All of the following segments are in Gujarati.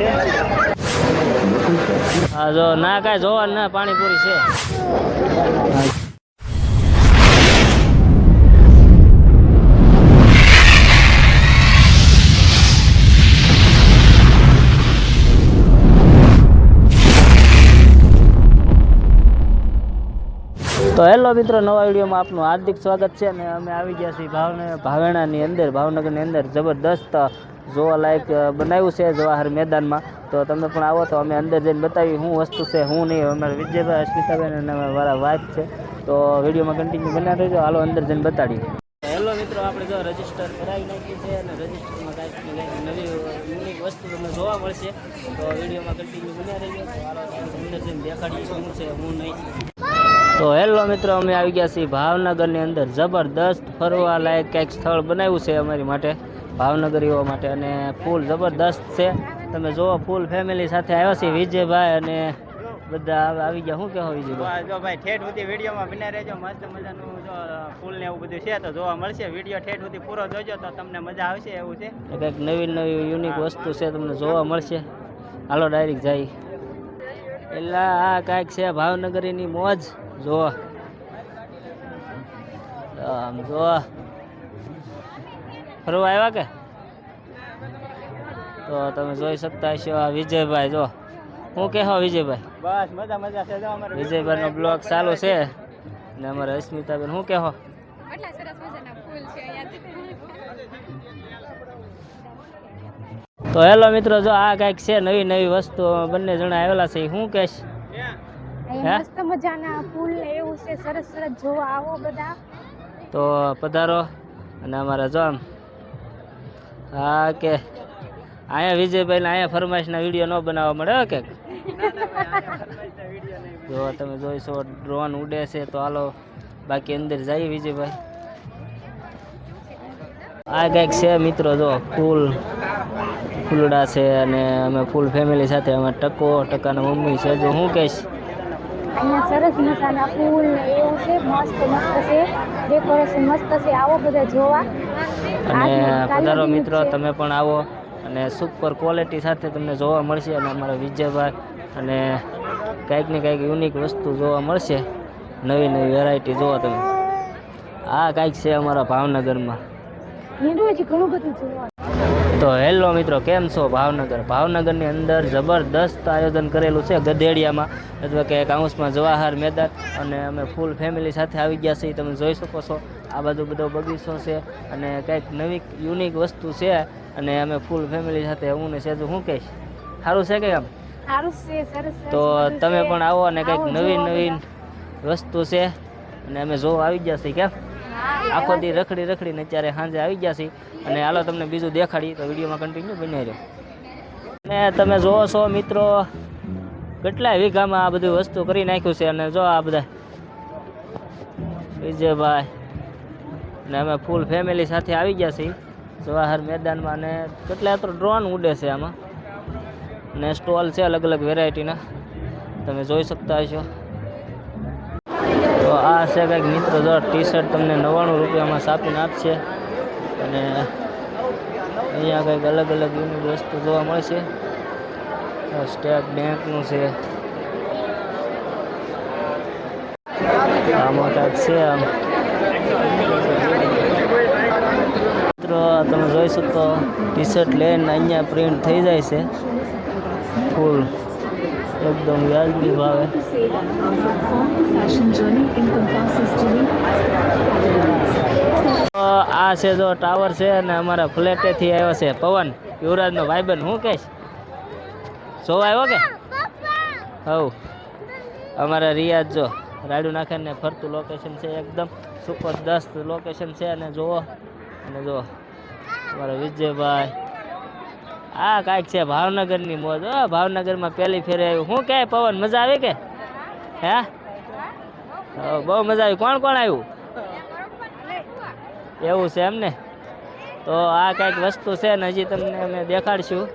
છે હા જો ના કાંઈ જોવાનું ના, પાણીપુરી છે. તો હેલો મિત્રો, નવા વિડીયોમાં આપનું હાર્દિક સ્વાગત છે અને અમે આવી ગયા છીએ ભાવને ભાવેણાની અંદર, ભાવનગરની અંદર, જબરદસ્ત જોવાલાયક બનાવ્યું છે જવાહર મેદાનમાં. તો તમે પણ આવો તો અમે અંદર જઈને બતાવી શું વસ્તુ છે શું નહીં. અમારા વિજયભાઈ અસ્મિતાબેન અને મારા વાઈફ છે. તો વિડીયોમાં કન્ટિન્યુ બના રહેજો. હાલો અંદર જઈને બતાડીએ. હેલો મિત્રો આપણે જો રજિસ્ટર કરાવી નાખ્યું છે અને રજીસ્ટરમાં કાંઈક ને કાંઈક નવી યુનિક વસ્તુ તમને જોવા મળશે. તો વિડીયોમાં કન્ટિન્યુ બના રહેજો. હાલો અંદર જઈને દેખાડીએ શું છે હું નહીં. તો હેલો મિત્રો અમે આવી ગયા છીએ ભાવનગરની અંદર. જબરદસ્ત ફરવા લાયક કંઈક સ્થળ બનાવ્યું છે અમારી માટે. ભાવનગરીઓ માટે અને ફૂલ જબરદસ્ત છે. તમે જુઓ ફૂલ ફેમિલી સાથે આવ્યા છે વિજયભાઈ અને બધા આવે- ગયા. શું કહેવો વિજયભાઈ? જો ભાઈ ઠેઠ સુધી વિડીયોમાં બિના રહેજો મસ્ત મજાનું જો ફૂલ ને એવું બધું છે તો જોવા મળશે. વીડિયો ઠેઠ સુધી પૂરો જોજો તો તમને મજા આવશે એવું છે. કંઈક નવી નવી યુનિક વસ્તુ છે તમને જોવા મળશે. હાલો ડાયરેક્ટ જાય. એટલે આ કાંઈક છે ભાવનગરીની મોજ. જુઓ. આમ જો ફરવા આવ્યા કે? તો તમે જોઈ શકતા હશો આ વિજયભાઈ જો. હું કહેવો વિજયભાઈ? બસ મજા મજા છે વિજયભાઈ નો વિજયભાઈનો બ્લોગ ચાલુ છે. ને અમારે અસ્મિતાબેન શું કહેવો આટલા સરસ મજાના ફૂલ છે અહીંયા તો હેલો મિત્રો જો આ કાંઈક છે નવી નવી વસ્તુ બંને જણા આવેલા છે હું શું કહેશ અહીંયા મસ્ત મજાના ફૂલ એવું છે સરસ સરસ જોવા આવો બધા. તો પધારો. અને અમારા જો આમ હા, કે અહીંયા વિજયભાઈને અહીંયા ફરમાઈશના વીડિયો ન બનાવવા મળે કે જો, તમે જોઈશો, ડ્રોન ઉડે છે, તો હાલો, બાકી અંદર જઈએ વિજયભાઈ. આ કંઈક છે મિત્રો, જો, ફૂલ, ફૂલડા છે અને અમે ફૂલ ફેમિલી સાથે અમે ટકો, ટકાના મમ્મી છે. જો, હું કહીશ? સરસ ને મસ્ત છે, આવો બધા જોવા. અને પધારો મિત્રો તમે પણ આવો અને સુપર ક્વોલિટી સાથે તમને જોવા મળશે અને અમારા વિજયભાઈ અને કંઈક ને કંઈક યુનિક વસ્તુ જોવા મળશે નવી નવી વેરાયટી જોવો તમે. આ કંઈક છે અમારા ભાવનગરમાં. ઘણું બધું જોવા તો હેલો મિત્રો કેમ છો? ભાવનગર. ભાવનગરની અંદર જબરદસ્ત આયોજન કરેલું છે ગધેડિયામાં અથવા કે કાઉન્સમાં જવાહર મેદાન અને અમે ફૂલ ફેમિલી સાથે આવી ગયા છીએ. તમે જોઈ શકો છો આ બધો બધો બગીચો છે અને કંઈક નવી યુનિક વસ્તુ છે અને અમે ફૂલ ફેમિલી સાથે હું ને સેજુ શું કહીશ? સારું છે કે આમ તો તમે પણ આવો અને કંઈક નવી નવીન વસ્તુ છે અને અમે જોવા આવી ગયા છીએ. કેમ. આખો દી રખડી રખડીને અત્યારે સાંજે આવી ગયા છીએ. અને હાલો તમને બીજું દેખાડી, તો વિડીયોમાં કન્ટિન્યુ બની રહ્યો અને તમે જોવો છો મિત્રો કેટલાય વીઘામાં આ બધી વસ્તુ કરી નાખ્યું છે અને જો આ બધા વિજયભાઈ ને અમે ફૂલ ફેમિલી સાથે આવી ગયા છીએ. જવાહર મેદાનમાં અને કેટલા તો ડ્રોન ઉડે છે આમાં. ને સ્ટોલ છે અલગ અલગ વેરાયટીના તમે જોઈ શકતા હશો. તો આ છે કંઈક મિત્રો જો ટી શર્ટ તમને નવ્વાણું રૂપિયામાં સાપીને આપશે. અને અહીંયા કંઈક અલગ અલગ યુનિક વસ્તુ જોવા મળશે. સ્ટેટ બેંકનું છે. આમાં કંઈક છે આમ. મિત્રો તમે જોઈ શકો ટી શર્ટ લઈને અહીંયા પ્રિન્ટ થઈ જાય છે. ફૂલ. એકદમ વ્યાજબી ભાવે. આ છે જો ટાવર છે અને અમારા ફ્લેટેથી આવ્યો છે પવન. યુવરાજનો ભાઈબંધ, હું કહીશ? જોવા આવ્યો કે? હવ. અમારા રિયાજ જો રાડું નાખીને ફરતું લોકેશન છે એકદમ. સુપરદસ્ત લોકેશન છે અને જુઓ અને જુઓ. અમારા વિજયભાઈ આ કાંઈક છે ભાવનગરની મોજ, હો, ભાવનગરમાં પહેલી ફેરે આવ્યું. શું કહે પવન મજા આવે કે? હે? બહુ મજા આવી. કોણ કોણ આવ્યું? એવું છે એમ ને? તો આ કાંઈક વસ્તુ છે ને હજી તમને અમે દેખાડશું.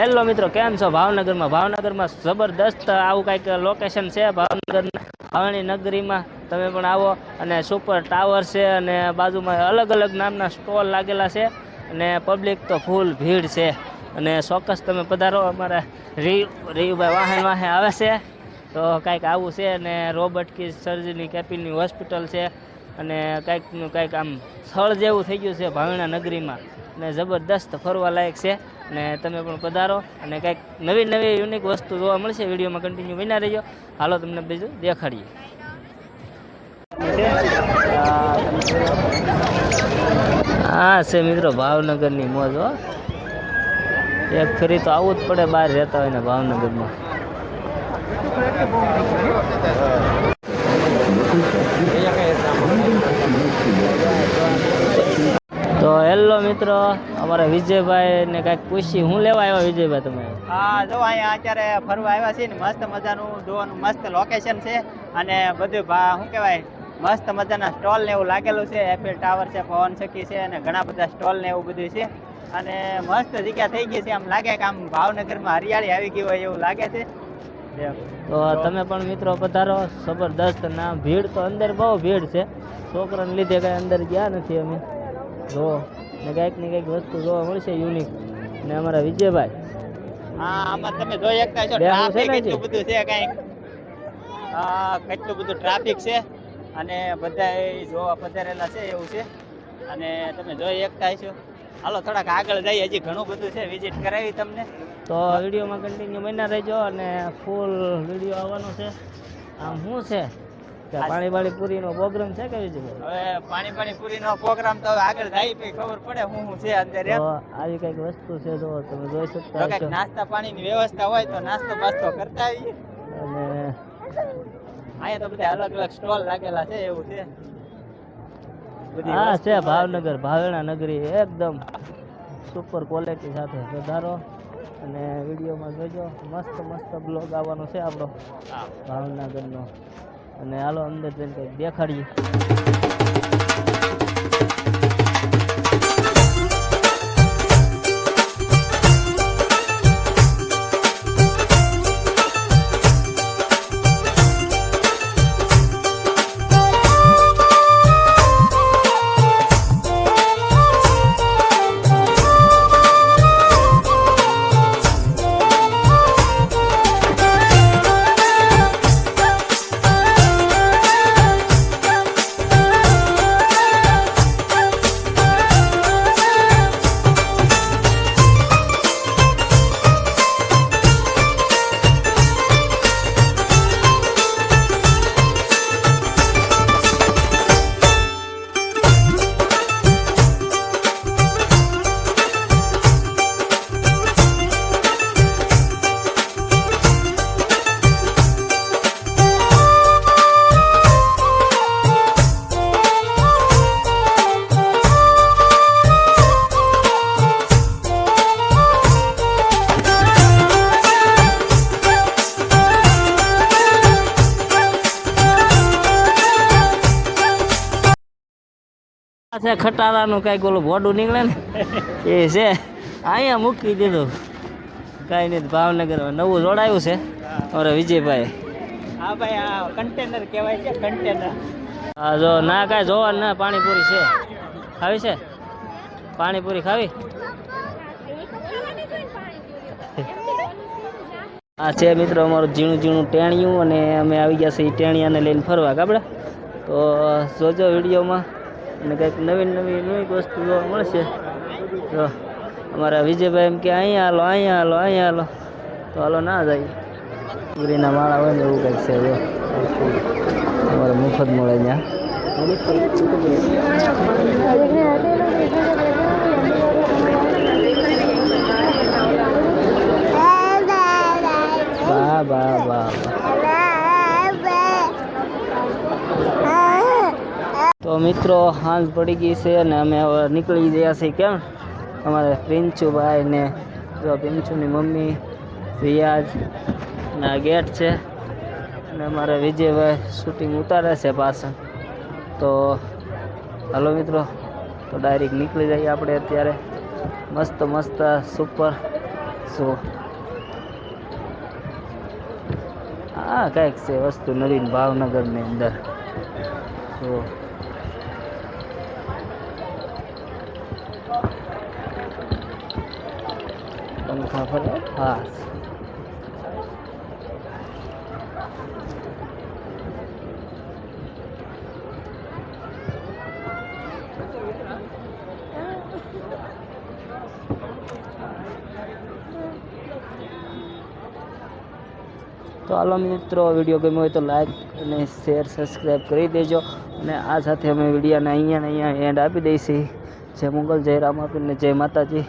હેલો મિત્રો, કેમ છો? ભાવનગરમાં ભાવનગરમાં જબરદસ્ત આવું કાંઈક લોકેશન છે ભાવનગર ભાવણી નગરીમાં તમે પણ આવો. અને સુપર ટાવર છે અને બાજુમાં અલગ અલગ નામના સ્ટોલ લાગેલા છે. અને પબ્લિક તો ફૂલ ભીડ છે. અને ચોક્કસ તમે પધારો. અમારા રીયુ રીયુભાઈ વાહન વાહે આવે છે. તો કાંઈક આવું છે અને રોબર્ટ કી સર્જરી કેપિલની હોસ્પિટલ છે. અને કાંઈકનું કાંઈક આમ સ્થળ જેવું થઈ ગયું છે ભાવણા નગરીમાં. ને જબરદસ્ત ફરવાલાયક છે. ને તમે પણ પધારો. અને કાંઈક નવી નવી યુનિક વસ્તુ જોવા મળશે. વિડીયોમાં કન્ટિન્યુ બન્યા રહેજો. હાલો તમને બીજું દેખાડીએ. હા છે મિત્રો ભાવનગરની મોજ હો. એક ફરી તો આવવું જ પડે, બહાર રહેતા હોય ને ભાવનગરમાં. તો હેલો મિત્રો, અમારા વિજયભાઈ ને કંઈક પૂછી હું લેવા આવ્યા વિજયભાઈ તમે? હા, જો અહીંયા અત્યારે ફરવા આવ્યા છીએ ને, મસ્ત મજાનું જોવાનું, મસ્ત લોકેશન છે. અને બધું શું કહેવાય, મસ્ત મજાના સ્ટોલ ને એવું લાગેલું છે. એફએલ ટાવર છે પવન ચકી છે, અને ઘણા બધા સ્ટોલ ને એવું બધું છે. અને મસ્ત જગ્યા થઈ ગઈ છે. આમ લાગે કે આમ ભાવનગરમાં હરિયાળી આવી ગઈ હોય એવું લાગે છે. તો તમે પણ મિત્રો પધારો. જબરદસ્ત ના ભીડ તો અંદર બહુ ભીડ છે. છોકરાને લીધે કાંઈ અંદર ગયા નથી અમે. જો ને કાંઈક ને કાંઈક વસ્તુ જોવા મળશે યુનિક ને અમારા વિજયભાઈ. હા આમાં તમે જોઈ શકતા છો ટ્રાફિક કેટલું બધું છે કાંઈક. હા કેટલું બધું ટ્રાફિક છે. અને બધા જોવા પધારેલા છે એવું છે. અને તમે જોઈ શકતા છો હાલો થોડાક આગળ જઈએ. હજી ઘણું બધું છે વિઝિટ કરાવી તમને. તો વિડીયોમાં કન્ટિન્યુ બન્યા રહેજો અને ફૂલ વીડિયો આવવાનો છે. આમ શું છે? પાણી પાણી પૂરી નો પ્રોગ્રામ છે કે બીજું હવે પાણી પાણી પૂરીનો પ્રોગ્રામ તો આગળ જાય પછી ખબર પડે શું શું છે અંદર આવી કંઈક વસ્તુ છે જો તમે જોઈ શકતા હશો. નાસ્તા પાણીની વ્યવસ્થા હોય તો નાસ્તો બાસ્તો કરતા આવીએ. અને અહીંયા તો બધા અલગ અલગ સ્ટોલ લાગેલા છે એવું છે. હા છે ભાવનગર ભાવેણા નગરી એકદમ સુપર ક્વોલિટી સાથે વધારો અને વિડીયોમાં જોજો મસ્ત મસ્ત બ્લોગ આવવાનો છે આપણો. ભાવનગરનો. અને હાલો અંદર જઈને કંઈક દેખાડીએ. છે ખટારાનું કાંઈક ઓલું ભોડું નીકળે ને એ છે. અહીંયા મૂકી દીધું. કાંઈ નહીં ભાવનગરમાં નવું જોડાયું છે. અરે વિજયભાઈ હા ભાઈ આ કન્ટેનર કહેવાય છે કન્ટેનર હા જો ના કાંઈ જોવાનું ના પાણીપુરી છે. ખાવી છે? પાણીપુરી ખાવી? આ છે મિત્રો અમારું ઝીણું ઝીણું ટેણિયું અને અમે આવી ગયા છીએ ટેણિયાને લઈને ફરવા કાપડે તો જોજો વિડીયોમાં. અને કંઈક નવી નવી નવી વસ્તુ જોવા મળશે. તો અમારા વિજયભાઈ એમ કે, અહીંયા હાલો અહીંયા હાલો અહીંયા હાલો. તો હાલો ના જાય. ડુંગળીના માળા હોય ને એવું કંઈક છે, જો. અમારે મુફત મળે ત્યાં. તો મિત્રો હાંસ પડી ગઈ છે અને અમે હવે નીકળી ગયા છીએ કેમ? અમારે પિંચુભાઈ ને જો પિન્ચુની મમ્મી રિયાજ ના ગેટ છે અને અમારે વિજયભાઈ શૂટિંગ ઉતારે છે પાછળ. તો હાલો મિત્રો, તો ડાયરેક્ટ નીકળી જઈએ આપણે અત્યારે. મસ્ત મસ્ત સુપર સો હા કંઈક છે વસ્તુ નવીન ભાવનગરની અંદર. તો તો મુસાફર પાસ તો હાલો મિત્રો વીડિયો ગમ્યો હોય તો લાઈક અને શેર સબસ્ક્રાઈબ કરી દેજો. અને આ સાથે અમે વિડીયોને અહીંયા ને અહીંયા એન્ડ આપી દઈશી. જય મુગલ, જય રામ આપીને જય માતાજી.